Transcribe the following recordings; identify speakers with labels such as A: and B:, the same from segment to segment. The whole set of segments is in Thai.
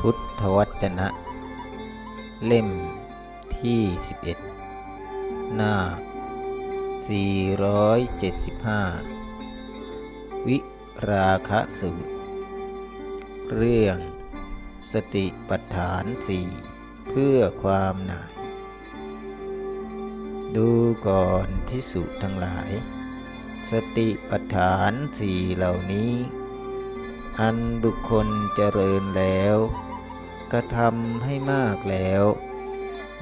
A: พุทธวจนะ เล่มที่ 11 หน้า 475 วิราคะสูตร เรื่อง สติปัฏฐานสี่เพื่อความหน่าย ดูก่อนพิสุทั้งหลาย สติปัฏฐานสี่เหล่านี้ อันบุคคลเจริญแล้ว กระทำให้มากแล้ว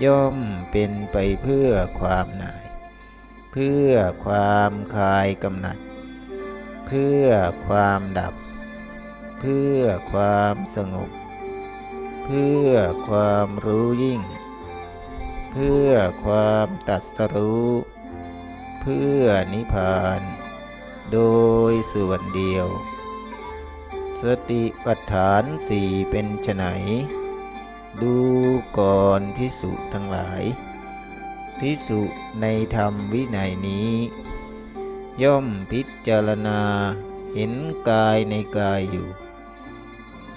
A: ย่อมเป็นไปเพื่อความหน่าย เพื่อความคลายกำหนัด เพื่อความดับ เพื่อความสงบ เพื่อความรู้ยิ่ง เพื่อความตัดสรู้ เพื่อนิพพาน โดยส่วนเดียว สติปัฏฐานสี่เป็นไฉนดูก่อนพิสุทั้งหลาย พิสุในธรรมวินัยนี้ ย่อมพิจารณาเห็นกายในกายอยู่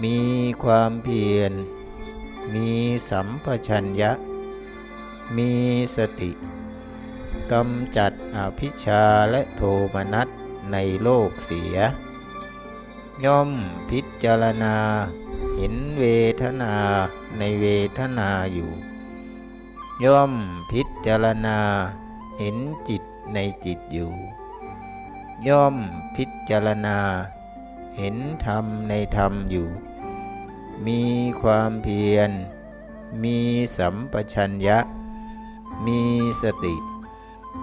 A: มีความเพียร มีสัมปชัญญะ มีสติกำจัดอภิชาและโทมนัสในโลกเสีย ย่อมพิจารณา เห็นเวทนาในเวทนาอยู่ ย่อมพิจารณา เห็นจิตในจิตอยู่ ย่อมพิจารณา เห็นธรรมในธรรมอยู่ มีความเพียร มีสัมปชัญญะ มีสติ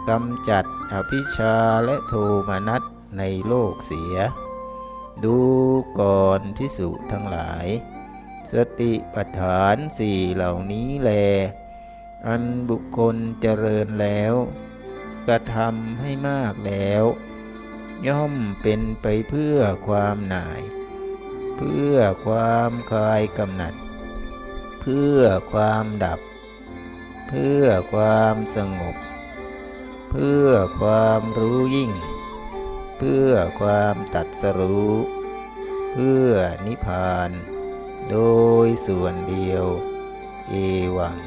A: กำจัดอภิชาและโทมนัสในโลกเสีย ดูก่อนพิสุทั้งหลาย สติปัฏฐานสี่เหล่านี้แล อันบุคคลเจริญแล้ว กระทำให้มากแล้ว ย่อมเป็นไปเพื่อความหน่าย เพื่อความคลายกำหนัด เพื่อความดับ เพื่อความสงบ เพื่อความรู้ยิ่ง เพื่อความตัดสรู้ เพื่อนิพพาน โดยส่วนเดียว เอวัง